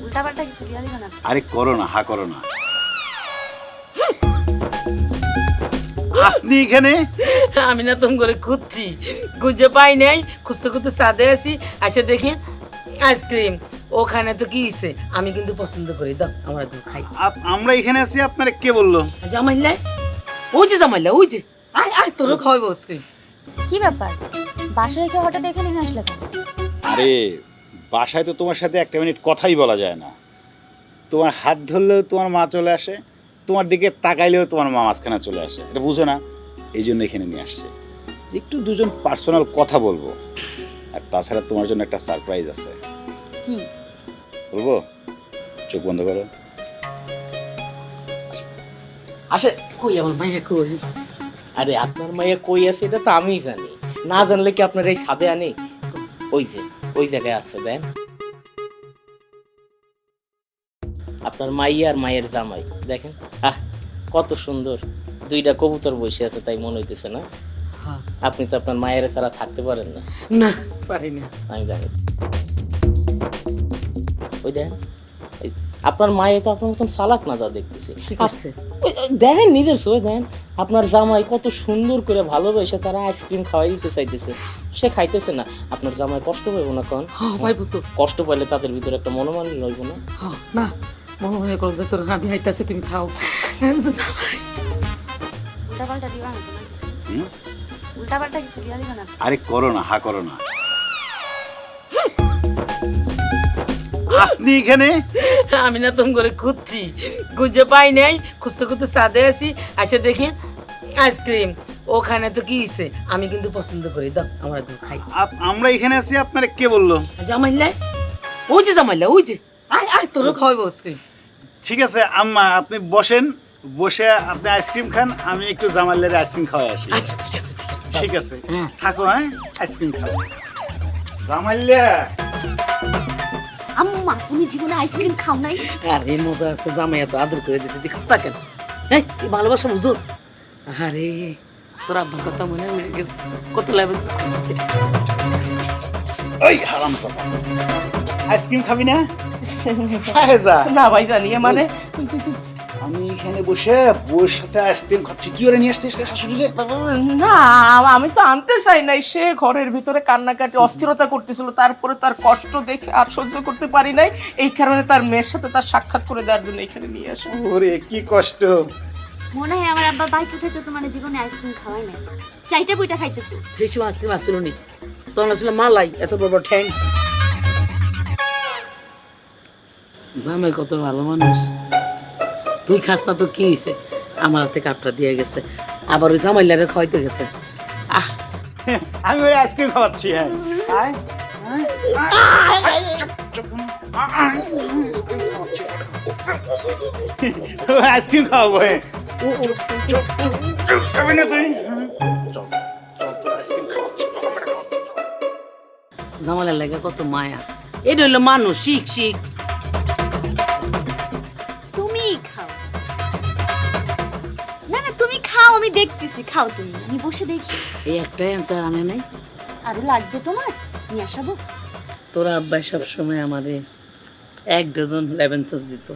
উল্টাপাল্টা কিছু দিয়া দিবে না। আরে করো না হা করো না। আপনি এখানে। আমি না তুমি করে খুঁজছি। খুঁজে পাই নাই খুঁজতে খুঁজতে সাদে আছি আচ্ছা দেখি আইসক্রিম। ওখানে তো কি হইছে? আমি কিন্তু পছন্দ করি। দাও আমরা তো খাই। আপ- আমরা এখানে আছি আপনারা কে বলল? জামাইলা ওই যে জামাইলা ওই যে। আয় আয় তোরও খাওয়াবো আইসক্রিম। কি ব্যাপার? বাসায় রেখে হঠাৎ এখানে আসলে কেন? আরে বাসায় তো তোমার সাথে একটা মিনিট কথাই বলা যায় না। তোমার হাত ধরলেও তোমার মা চলে আসে তোমার দিকে তাকাইলেও তোমার মা মাঝখানে চলে আসে। এটা বুঝো না? এই জন্য এখানে নিয়ে আসছে। একটু দুজন পার্সোনাল কথা বলব। আর তাছাড়া তোমার জন্য একটা সারপ্রাইজ আছে। কি? বলব? চোখ বন্ধ করো। আসে। কই আমার মাইয়া কই? আরে আপনার মাইয়া কই আছে এটা তো আমিই জানি। না জানলে কি আপনার এই সাদে আনি? ওই যে। ওই জায়গায় আছে দেন। আপনার মাইয়া আর মায়ের জামাই দেখেন। আহ কত সুন্দর। দুইটা কবুতর বসে আছে তাই মনে হইতেছে না? হ্যাঁ। আপনি তো আপনার মায়ের ছাড়া থাকতে পারেন না। না পারি না। আমি জানি। ওই দেখেন আপনার মায়ে তো আপনার মতন চালাক না যা দেখতেছি। দেখেন নিজের সই দেখেন আপনার জামাই কত সুন্দর করে ভালোবেসে তারা আইসক্রিম খাওয়াই দিতে চাইতেছে। সে খাইতেছে না। আপনার জামাই কষ্ট পাইব না কন? হ্যাঁ পাইবো তো। কষ্ট পাইলে তাদের ভিতরে একটা মনোমালিন্য রইব না? হ্যাঁ না মনে মনে করো যে তোর আমি আইতাছি তুমি খাও। জামাই উল্টাপাল্টা দিবা না তোমার কিছু? হুম? উল্টাপাল্টা কিছু দিয়া দিবে না? আরে করো না হা করো না। আপনি এখানে? আমি না তুমি করে খুঁজছি খুঁজে পাই নাই খুঁজতে খুঁজতে সাদে আছি আচ্ছা দেখি আইসক্রিম। ওখানে তো কি হইছে? আমি কিন্তু পছন্দ করি। দাও আমরা তো খাই। আপ- আমরা এখানে আছি আপনারা কে বলল? জামাইলা? ওই যে জামাইলা ওই যে। আয় আয় তোরও খাওয়াবো আইসক্রিম ঠিক আছে আম্মা আপনি বসেন। বসে আপনি আইসক্রিম খান আমি একটু জামালের আইসক্রিম খাওয়াই আসি। আচ্ছা ঠিক আছে ঠিক আছে ঠিক আছে। হ্যাঁ। থাকো হ্যাঁ আইসক্রিম খাও। জামাইল্লা আম্মা তুমি জীবনে আইসক্রিম খাও নাই? আরে মজা আছে জামাই এত আদর করে দিছে। তুই খাতা কেন? হ্যাঁ তুই ভালোবাসা বুঝোস? আরে তোর আব্বার কথা মনে হয়ে গেছে কত লেভেল ওই হারাম আইসক্রিম খাবি না? হ্যাঁ না ভাই জানি মানে? আমি এখানে বসে বউয়ের সাথে আইসক্রিম খাচ্ছি। করে নিয়ে আসছিস না আমি তো আনতে চাই নাই। সে ঘরের ভিতরে কান্নাকাটি অস্থিরতা করতেছিল। তারপরে তার কষ্ট দেখে আর সহ্য করতে পারি নাই। এই কারণে তার মেয়ের সাথে তার সাক্ষাৎ করে দেওয়ার জন্য এখানে নিয়ে আসে। ওরে কি কষ্ট। মনে হয় আমার আব্বা বাইচে থেকে তোমার জীবনে আইসক্রিম খাওয়াই নাই। চাইটা বইটা খাইতেছো? সেই সময় আইসক্রিম আসছিল নি। তখন আসলে মালাই এত বড় বড় ঠ্যাং। জামাই কত ভালো মানুষ। তুই খাস না তো কি হয়েছে আমার হাতে কাপটা দিয়ে গেছে। আবার ওই জামাইলারে খাওয়াইতে গেছে। আহ! আমি ওই আইসক্রিম খাওয়াচ্ছি হ্যাঁ। আইসক্রিম খাওয়াবো হ্যাঁ। চুপ, চুপ, চুপ, চুপ, খাবি না তুই। জামাইলার লাগে কত মায়া। এটা হইল মানুষ শিখ শিখ। তুমি খাও। না না তুমি খাও আমি দেখতেছি খাও তুমি। আমি বসে দেখি। এই একটা অ্যান্সার আনে নাই। আরও লাগবে তোমার? নিয়ে আসাবো? তোরা আব্বাই সব সময় আমারে এক ডজন লেভেন দিত।